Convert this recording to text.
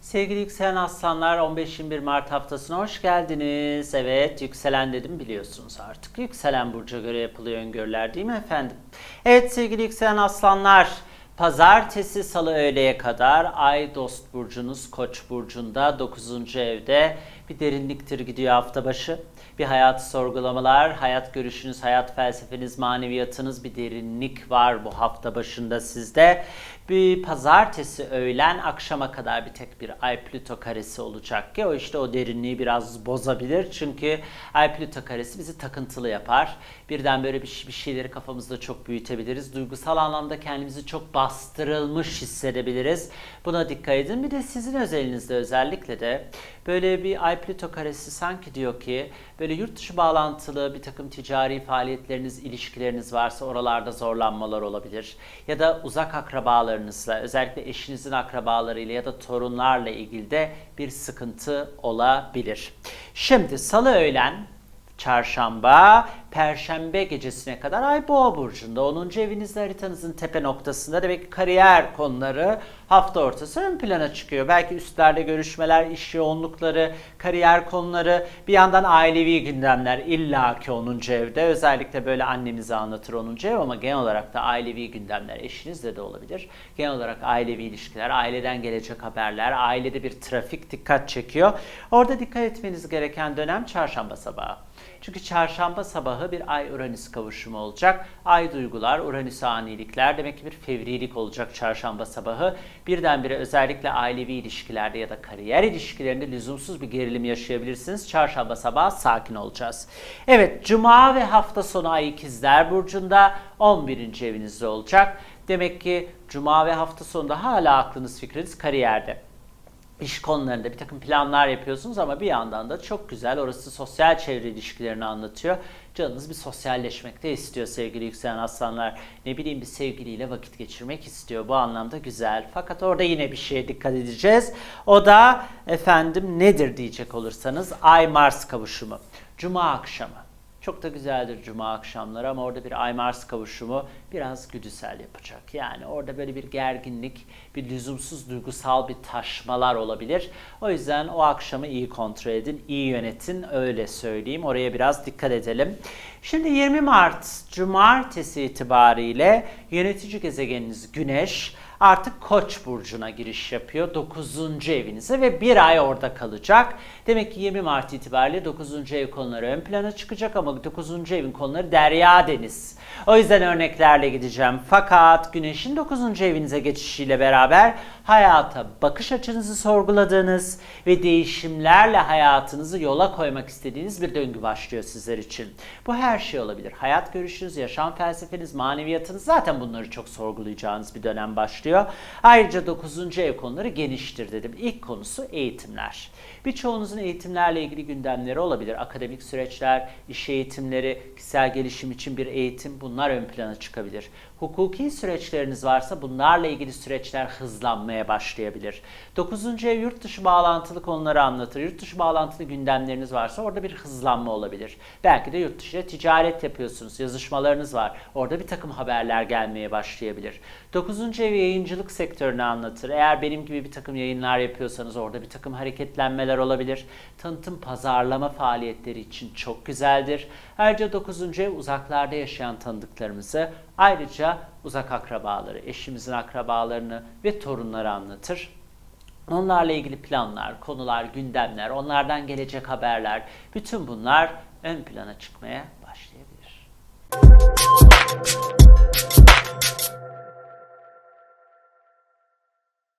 Sevgili yükselen aslanlar 15-21 Mart haftasına hoş geldiniz. Evet yükselen dedim biliyorsunuz artık. Yükselen burca göre yapılıyor öngörüler değil mi efendim? Evet sevgili yükselen aslanlar pazartesi salı öğleye kadar ay dost burcunuz koç burcunda 9. evde bir derinliktir gidiyor hafta başı. Bir hayatı sorgulamalar, hayat görüşünüz, hayat felsefeniz, maneviyatınız bir derinlik var bu hafta başında sizde. Bir pazartesi öğlen akşama kadar bir tek bir Ay Plüto karesi olacak ki o işte o derinliği biraz bozabilir. Çünkü Ay Plüto karesi bizi takıntılı yapar. Birden böyle bir, bir şeyleri kafamızda çok büyütebiliriz. Duygusal anlamda kendimizi çok bastırılmış hissedebiliriz. Buna dikkat edin. Bir de sizin özelinizde özellikle de böyle bir Ay Plüto karesi sanki diyor ki böyle yurt dışı bağlantılı bir takım ticari faaliyetleriniz, ilişkileriniz varsa oralarda zorlanmalar olabilir. Ya da uzak akrabalarınızla, özellikle eşinizin akrabalarıyla ya da torunlarla ilgili de bir sıkıntı olabilir. Şimdi salı öğlen Çarşamba, Perşembe gecesine kadar Ay Boğa burcunda 10. evinizde haritanızın tepe noktasında demek ki kariyer konuları hafta ortası ön plana çıkıyor. Belki üstlerle görüşmeler, iş yoğunlukları, kariyer konuları, bir yandan ailevi gündemler illaki 10. evde. Özellikle böyle annemize anlatır 10. ev ama genel olarak da ailevi gündemler eşinizle de olabilir. Genel olarak ailevi ilişkiler, aileden gelecek haberler, ailede bir trafik dikkat çekiyor. Orada dikkat etmeniz gereken dönem çarşamba sabahı. Çünkü çarşamba sabahı bir Ay Uranüs kavuşumu olacak. Ay duygular, Uranüs anilikler demek ki bir fevrilik olacak çarşamba sabahı. Birdenbire özellikle ailevi ilişkilerde ya da kariyer ilişkilerinde lüzumsuz bir gerilim yaşayabilirsiniz. Çarşamba sabahı sakin olacağız. Evet, cuma ve hafta sonu Ay ikizler burcunda 11. evinizde olacak. Demek ki cuma ve hafta sonunda hala aklınız fikriniz kariyerde iş konularında bir takım planlar yapıyorsunuz ama bir yandan da çok güzel orası sosyal çevre ilişkilerini anlatıyor. Canınız bir sosyalleşmek de istiyor sevgili yükselen aslanlar. Ne bileyim bir sevgiliyle vakit geçirmek istiyor. Bu anlamda güzel. Fakat orada yine bir şeye dikkat edeceğiz. O da efendim nedir diyecek olursanız Ay Mars kavuşumu. Cuma akşamı. Çok da güzeldir cuma akşamları ama orada bir Ay Mars kavuşumu biraz güdüsel yapacak. Yani orada böyle bir gerginlik, bir lüzumsuz duygusal bir taşmalar olabilir. O yüzden o akşamı iyi kontrol edin, iyi yönetin öyle söyleyeyim. Oraya biraz dikkat edelim. Şimdi 20 Mart Cumartesi itibariyle yönetici gezegeniniz Güneş artık Koç burcuna giriş yapıyor 9. evinize ve bir ay orada kalacak. Demek ki 20 Mart itibariyle 9. ev konuları ön plana çıkacak ama 9. evin konuları derya deniz. O yüzden örneklerle gideceğim. Fakat Güneş'in 9. evinize geçişiyle beraber hayata bakış açınızı sorguladığınız ve değişimlerle hayatınızı yola koymak istediğiniz bir döngü başlıyor sizler için. Bu her şey olabilir. Hayat görüşünüz, yaşam felsefeniz, maneviyatınız zaten bunları çok sorgulayacağınız bir dönem başlıyor. Ayrıca 9. ev konuları geniştir dedim. İlk konusu eğitimler. Birçoğunuzun eğitimlerle ilgili gündemleri olabilir. Akademik süreçler, iş eğitimleri, kişisel gelişim için bir eğitim bunlar ön plana çıkabilir. Hukuki süreçleriniz varsa bunlarla ilgili süreçler hızlanmaya başlayabilir. 9. ev yurt dışı bağlantılı konuları anlatır. Yurt dışı bağlantılı gündemleriniz varsa orada bir hızlanma olabilir. Belki de yurt dışıyla ticaret yapıyorsunuz, yazışmalarınız var. Orada bir takım haberler gelmeye başlayabilir. 9. ev yayıncılık sektörünü anlatır. Eğer benim gibi bir takım yayınlar yapıyorsanız orada bir takım hareketlenmeler olabilir. Tanıtım pazarlama faaliyetleri için çok güzeldir. Ayrıca 9. ev uzaklarda yaşayan tanıdıklarımızı ayrıca uzak akrabaları, eşimizin akrabalarını ve torunları anlatır. Onlarla ilgili planlar, konular, gündemler, onlardan gelecek haberler, bütün bunlar ön plana çıkmaya başlayabilir.